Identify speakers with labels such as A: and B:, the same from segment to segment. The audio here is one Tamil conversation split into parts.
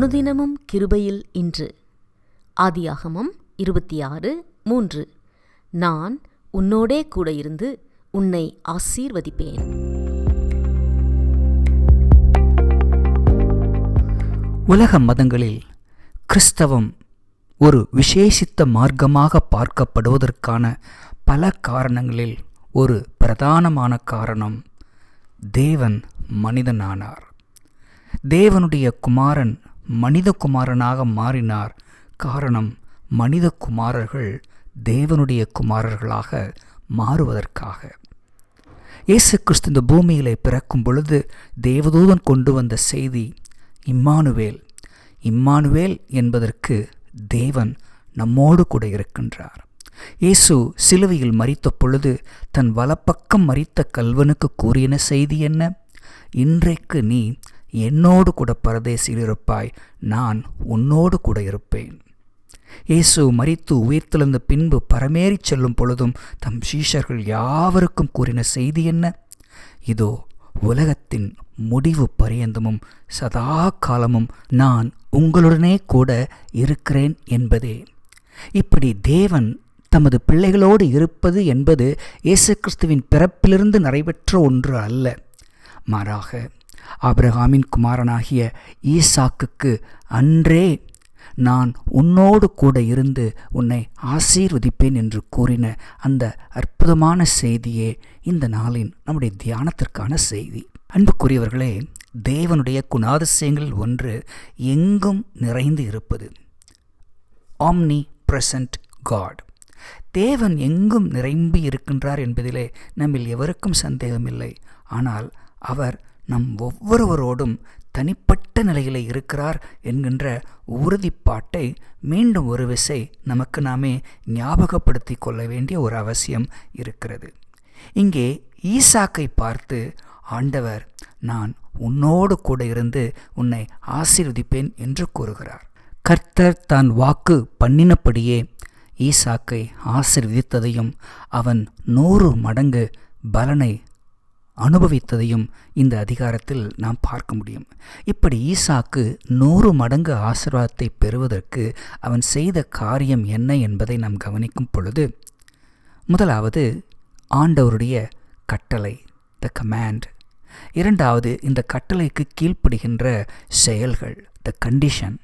A: அனுதினமும் கிருபையில் இன்று. ஆதியாகமம் இருபத்தி ஆறு மூன்று. நான் உன்னோடே கூட இருந்து உன்னை ஆசீர்வதிப்பேன்.
B: உலக மதங்களில் கிறிஸ்தவம் ஒரு விசேஷித்த மார்க்கமாக பார்க்கப்படுவதற்கான பல காரணங்களில் ஒரு பிரதானமான காரணம் தேவன் மனிதனானார். தேவனுடைய குமாரன் மனிதகுமாரனாக மாறினார். காரணம் மனித குமாரர்கள் தேவனுடைய குமாரர்களாக மாறுவதற்காக. இயேசு கிறிஸ்து இந்த பூமியிலே பிறக்கும் பொழுது தேவதூதன் கொண்டு வந்த செய்தி இம்மானுவேல். இம்மானுவேல் என்பதற்கு தேவன் நம்மோடு கூட இருக்கின்றார். இயேசு சிலுவையில் மறித்த பொழுது தன் வலப்பக்கம் மறித்த கல்வனுக்கு கூறின செய்தி என்ன? இன்றைக்கு நீ என்னோடு கூட பரதேசியில் இருப்பாய் நான் உன்னோடு கூட இருப்பேன். இயேசு மறித்து உயிர்த்தெழுந்த பின்பு பரமேறிச் செல்லும் பொழுதும் தம் சீஷர்கள் யாவருக்கும் கூறின செய்தி என்ன? இதோ உலகத்தின் முடிவு பரியந்தமும் சதா காலமும் நான் உங்களுடனே கூட இருக்கிறேன் என்பதே. இப்படி தேவன் தமது பிள்ளைகளோடு இருப்பது என்பது இயேசு கிறிஸ்துவின் பிறப்பிலிருந்து நடைபெற்ற ஒன்று அல்ல. மாறாக ஆபிரகாமின் குமாரனாகிய ஈசாக்குக்கு அன்றே நான் உன்னோடு கூட இருந்து உன்னை ஆசீர்வதிப்பேன் என்று கூறின அந்த அற்புதமான செய்தியே இந்த நாளின் நம்முடைய தியானத்திற்கான செய்தி. அன்புக்குரியவர்களே தேவனுடைய குணாதிசயங்களில் ஒன்று எங்கும் நிறைந்து இருப்பது. ஆம்னி பிரசன்ட் காட் தேவன் எங்கும் நிரம்பி இருக்கின்றார் என்பதிலே நம்மில் எவருக்கும் சந்தேகமில்லை. ஆனால் அவர் நம் ஒவ்வொருவரோடும் தனிப்பட்ட நிலையில் இருக்கிறார் என்கின்ற உறுதிப்பாட்டை மீண்டும் ஒரு விசை நமக்கு நாமே ஞாபகப்படுத்தி கொள்ள வேண்டிய ஒரு அவசியம் இருக்கிறது. இங்கே ஈசாக்கை பார்த்து ஆண்டவர் நான் உன்னோடு கூட இருந்து உன்னை ஆசீர்வதிப்பேன் என்று கூறுகிறார். கர்த்தர் தான் வாக்கு பண்ணினபடியே ஈசாக்கை ஆசிர்வதித்ததையும் அவன் நூறு மடங்கு பலனை அனுபவித்ததையும் இந்த அதிகாரத்தில் நாம் பார்க்க முடியும். இப்படி ஈசாக்கு நூறு மடங்கு ஆசீர்வாதத்தை பெறுவதற்கு அவன் செய்த காரியம் என்ன என்பதை நாம் கவனிக்கும் பொழுது முதலாவது ஆண்டவருடைய கட்டளை த கமாண்ட் இரண்டாவது இந்த கட்டளைக்கு கீழ்ப்படுகின்ற செயல்கள் த கண்டிஷன்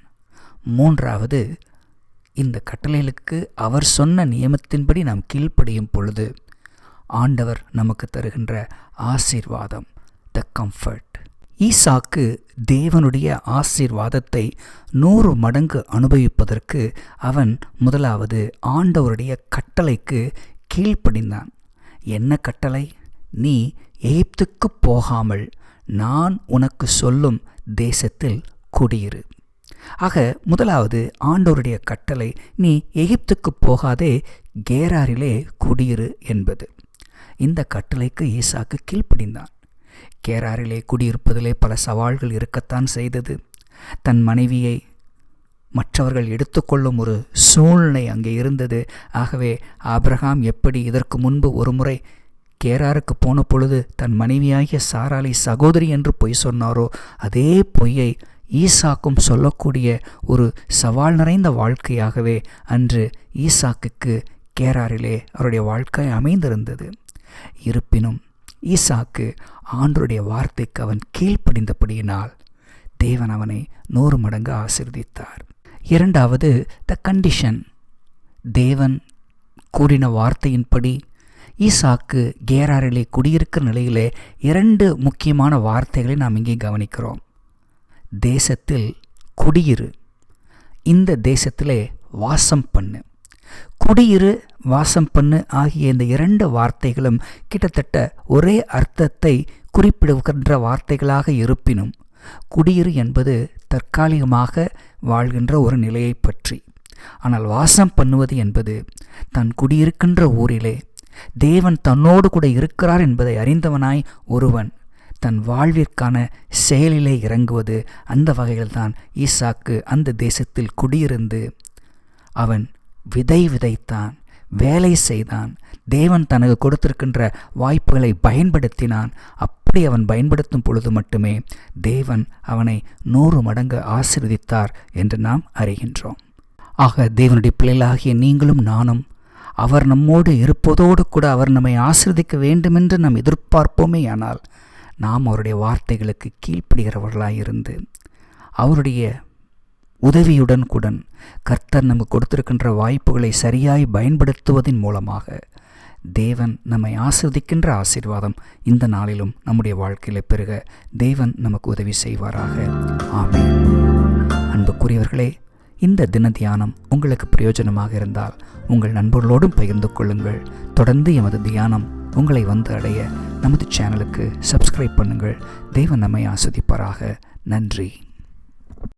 B: மூன்றாவது இந்த கட்டளைகளுக்கு அவர் சொன்ன நியமத்தின்படி நாம் கீழ்ப்படியும் பொழுது ஆண்டவர் நமக்கு தருகின்ற ஆசீர்வாதம் த கம்ஃபர்ட் ஈசாக்கு தேவனுடைய ஆசீர்வாதத்தை நூறு மடங்கு அனுபவிப்பதற்கு அவன் முதலாவது ஆண்டவருடைய கட்டளைக்கு கீழ்ப்படிந்தான். என்ன கட்டளை? நீ எகிப்துக்கு போகாமல் நான் உனக்கு சொல்லும் தேசத்தில் குடியிரு. ஆக முதலாவது ஆண்டவருடைய கட்டளை நீ எகிப்துக்கு போகாதே கேராரிலே குடியிரு என்பது. இந்த கட்டளைக்கு ஈசாக்கு கீழ்ப்படிந்தான். கேராரிலே குடியிருப்பதிலே பல சவால்கள் இருக்கத்தான் செய்தது. தன் மனைவியை மற்றவர்கள் எடுத்துக்கொள்ளும் ஒரு சூழ்நிலை அங்கே இருந்தது. ஆகவே ஆப்ரஹாம் எப்படி இதற்கு முன்பு ஒரு முறை கேராருக்கு போன பொழுது தன் மனைவியாகிய சாராளி சகோதரி என்று பொய் சொன்னாரோ அதே பொய்யை ஈசாக்கும் சொல்லக்கூடிய ஒரு சவால் நிறைந்த வாழ்க்கையாகவே அன்று ஈசாக்குக்கு கேராரிலே அவருடைய வாழ்க்கை அமைந்திருந்தது. இருப்பினும் ஈசாக்கு ஆண்டருடைய வார்த்தைக்கு அவன் கீழ்ப்படிந்தபடியினால் தேவன் அவனை நூறு மடங்கு ஆசிர்வதித்தார். இரண்டாவது த கண்டிஷன் தேவன் கூறின வார்த்தையின்படி ஈசாக்கு கேராரிலே குடியிருக்கிற நிலையிலே இரண்டு முக்கியமான வார்த்தைகளை நாம் இங்கே கவனிக்கிறோம். தேசத்தில் குடியிரு. இந்த தேசத்திலே வாசம் பண்ணு. குடியிரு வாசம் பண்ணு ஆகிய இந்த இரண்டு வார்த்தைகளும் கிட்டத்தட்ட ஒரே அர்த்தத்தை குறிப்பிடுகின்ற வார்த்தைகளாக இருப்பினும் குடியிரு என்பது தற்காலிகமாக வாழ்கின்ற ஒரு நிலையை பற்றி. ஆனால் வாசம் பண்ணுவது என்பது தன் குடியிருக்கின்ற ஊரிலே தேவன் தன்னோடு கூட இருக்கிறார் என்பதை அறிந்தவனாய் ஒருவன் தன் வாழ்விற்கான செயலிலே இறங்குவது அந்த வகையில்தான் ஈசாக்கு அந்த தேசத்தில் குடியிருந்து அவன் விதை விதைத்தான் வேலை செய்தான். தேவன் தனக்கு கொடுத்திருக்கின்ற வாய்ப்புகளை பயன்படுத்தினான். அப்படி அவன் பயன்படுத்தும் பொழுது மட்டுமே தேவன் அவனை நூறு மடங்கு ஆசிர்வதித்தார் என்று நாம் அறிகின்றோம். ஆக தேவனுடைய பிள்ளைகளாகிய நீங்களும் நானும் அவர் நம்மோடு இருப்பதோடு கூட அவர் நம்மை ஆசிர்வதிக்க வேண்டுமென்று நாம் எதிர்பார்ப்போமே ஆனால் நாம் அவருடைய வார்த்தைகளுக்கு கீழ்ப்படுகிறவர்களாயிருந்து அவருடைய உதவியுடன் கூட கர்த்தர் நமக்கு கொடுத்திருக்கின்ற வாய்ப்புகளை சரியாய் பயன்படுத்துவதன் மூலமாக தேவன் நம்மை ஆசிர்வதிக்கின்ற ஆசீர்வாதம் இந்த நாளிலும் நம்முடைய வாழ்க்கையில் பெருக. தேவன் நமக்கு உதவி செய்வாராக. ஆமே அன்புக்குரியவர்களே இந்த தின தியானம் உங்களுக்கு பிரயோஜனமாக இருந்தால் உங்கள் நண்பர்களோடும் பகிர்ந்து கொள்ளுங்கள். தொடர்ந்து எமது தியானம் உங்களை வந்து அடைய நமது சேனலுக்கு சப்ஸ்கிரைப் பண்ணுங்கள். தேவன் நம்மை ஆஸ்வதிப்பாராக நன்றி.